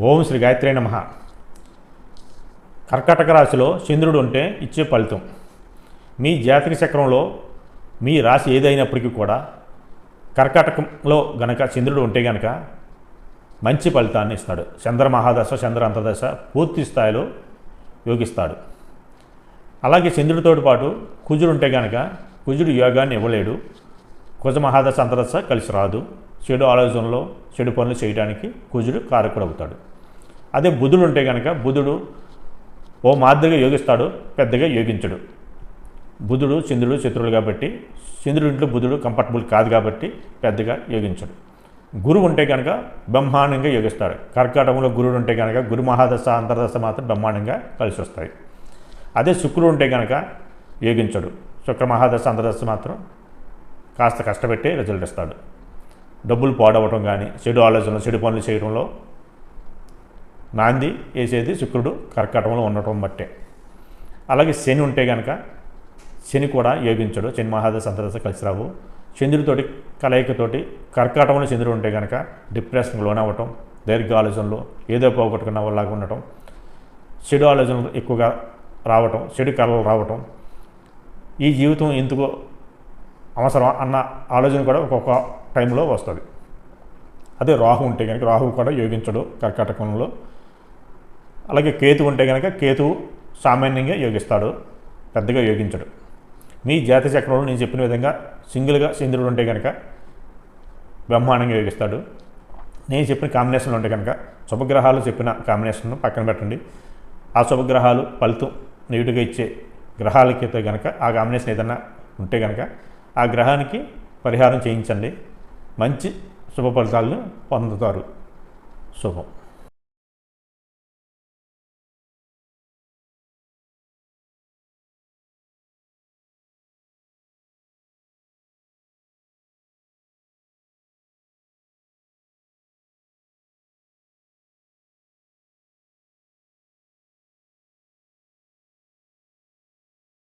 ఓం శ్రీ గాయత్రి నమ. కర్కాటక రాశిలో చంద్రుడు ఉంటే ఇచ్చే ఫలితం. మీ జాతక చక్రంలో మీ రాశి ఏదైనప్పటికీ కూడా కర్కాటకంలో గనక చంద్రుడు ఉంటే గనక మంచి ఫలితాన్ని ఇస్తాడు. చంద్ర మహాదశ చంద్ర అంతదశ పూర్తి స్థాయిలో యోగిస్తాడు. అలాగే చంద్రుడితో పాటు కుజుడు ఉంటే గనక కుజుడు యోగాన్ని ఇవ్వలేడు. కుజ మహాదశ అంతదశ కలిసి రాదు. చెడు ఆలోచనలో చెడు పనులు చేయడానికి కుజుడు కారకుడవుతాడు. అదే బుధుడు ఉంటే కనుక బుధుడు ఓ మాదిరిగా యోగిస్తాడు పెద్దగా యోగించడు. బుధుడు చంద్రుడు శత్రువులు కాబట్టి చంద్రుడి ఇంట్లో బుధుడు కంఫర్టబుల్ కాదు కాబట్టి పెద్దగా యోగించడు. గురువు ఉంటే కనుక బ్రహ్మాండంగా యోగిస్తాడు. కర్కాటకంలో గురుడు ఉంటే కనుక గురు మహాదశ అంతర్దశ మాత్రం బ్రహ్మాండంగా కలిసి వస్తాయి. అదే శుక్రుడు ఉంటే కనుక యోగించడు. శుక్ర మహాదశ అంతర్దశ మాత్రం కాస్త కష్టపెట్టి రిజల్ట్ ఇస్తాడు. డబ్బులు పాడవటం కానీ చెడు ఆలోచనలు చెడు పనులు చేయడంలో నాంది వేసేది శుక్రుడు కర్కటంలో ఉండటం బట్టే. అలాగే శని ఉంటే కనుక శని కూడా యోగించడు. శని మహాదశ అంతర్దశ కలిసి రావు. చంద్రుడితోటి కలయికతోటి కర్కాటంలో చంద్రుడు ఉంటే కనుక డిప్రెషన్కి లోనవ్వటం దీర్ఘ ఆలోచనలు ఏదో పోగొట్టుకున్న వాళ్ళగా ఉండటం చెడు ఆలోచనలు ఎక్కువగా రావటం చెడు కళలు రావటం ఈ జీవితం ఎందుకో అవసరం అన్న ఆలోచన కూడా ఒక్కొక్క టైంలో వస్తుంది. అదే రాహు ఉంటే కనుక రాహు కూడా యోగించడు కర్కాటకంలో. అలాగే కేతు ఉంటే కనుక కేతువు సామాన్యంగా యోగిస్తాడు పెద్దగా యోగించడు. మీ జాతి చక్రంలో నేను చెప్పిన విధంగా సింగిల్గా చంద్రుడు ఉంటే కనుక బ్రహ్మాండంగా యోగిస్తాడు. నేను చెప్పిన కాంబినేషన్లు ఉంటే కనుక శుభగ్రహాలు చెప్పిన కాంబినేషన్ను పక్కన పెట్టండి. ఆ శుభగ్రహాలు ఫలితం నీటుగా ఇచ్చే గ్రహాలకైతే కనుక ఆ కాంబినేషన్ ఏదైనా ఉంటే కనుక ఆ గ్రహానికి పరిహారం చేయించండి. మంచి శుభ ఫలితాలను పొందుతారు. శుభం.